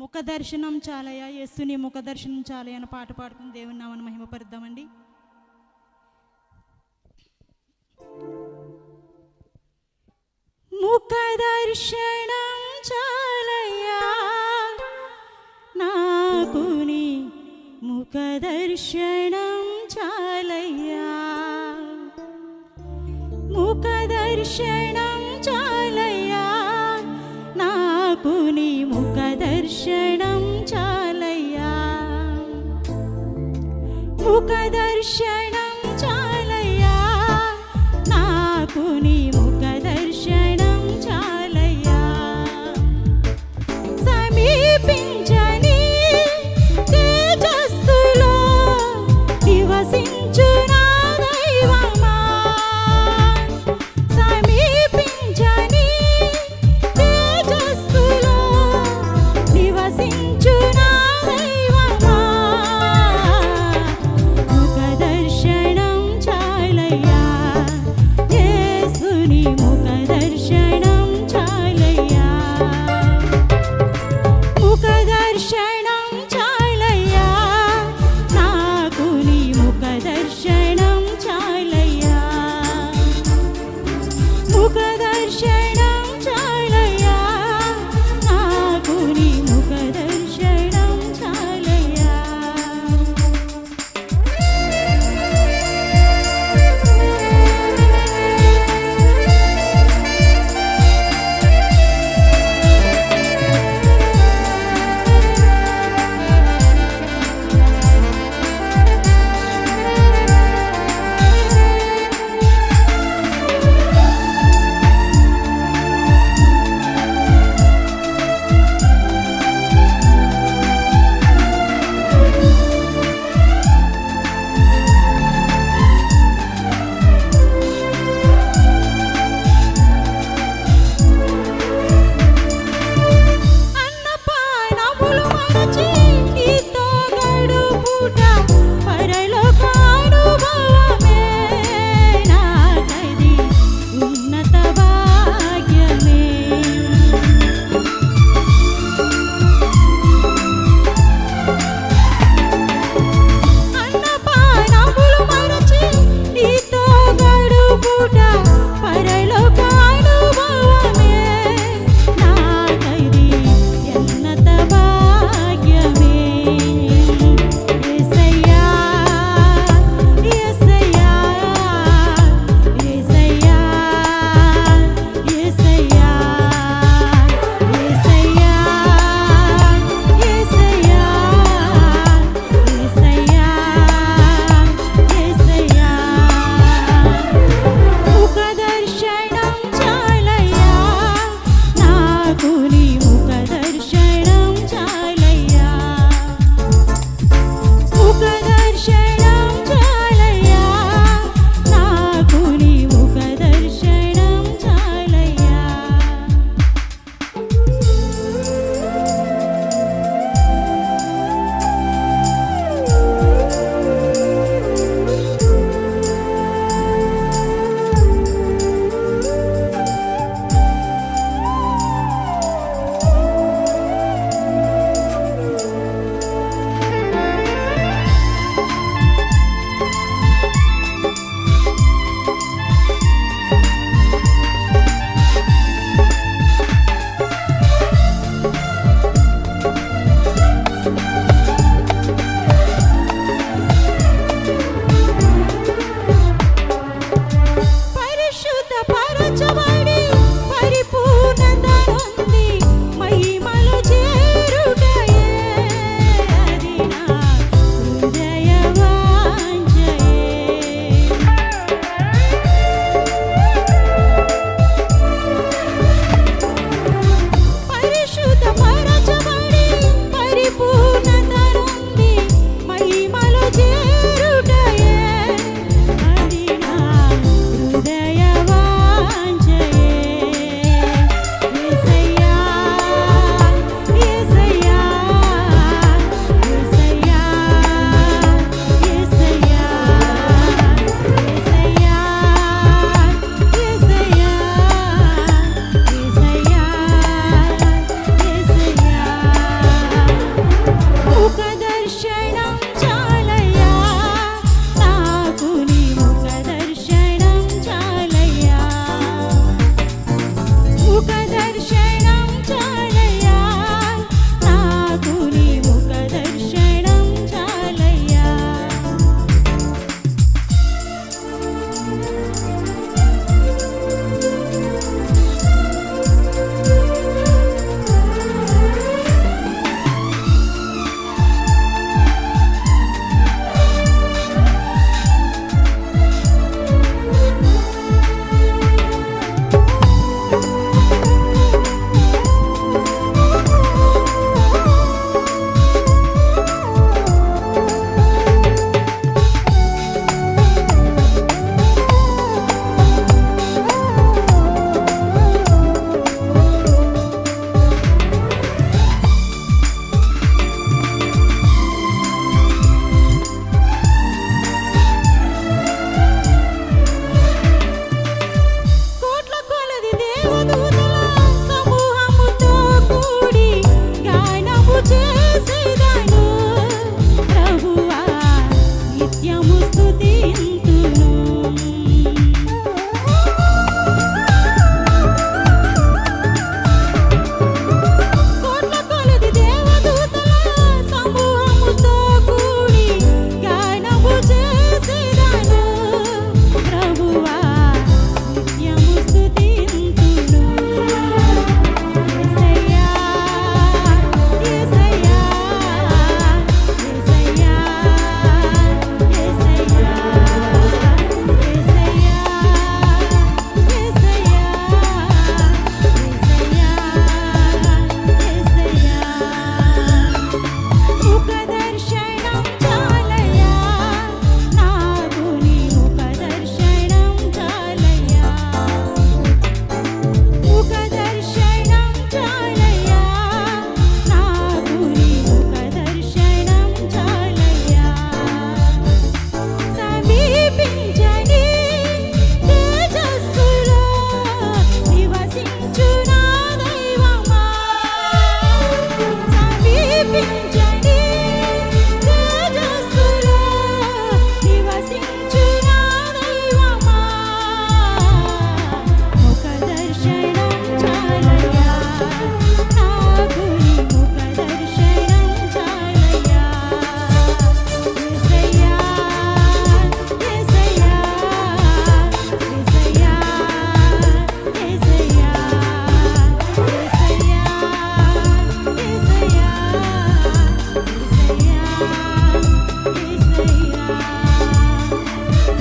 ముఖ దర్శనం చాలయ్యా యేసుని ముఖ దర్శనం చాలయ అని పాట పాడుకుని దేవుని నామని మహిమపరుద్దామండి. ముఖ దర్శనం చాలయ్యా నాకుని ముఖ దర్శనం చాలయ్యా. ముఖ దర్శనం ముఖ దర్శనం చాలయ్యా. నాకు నీ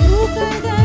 ముఖ దర్శనం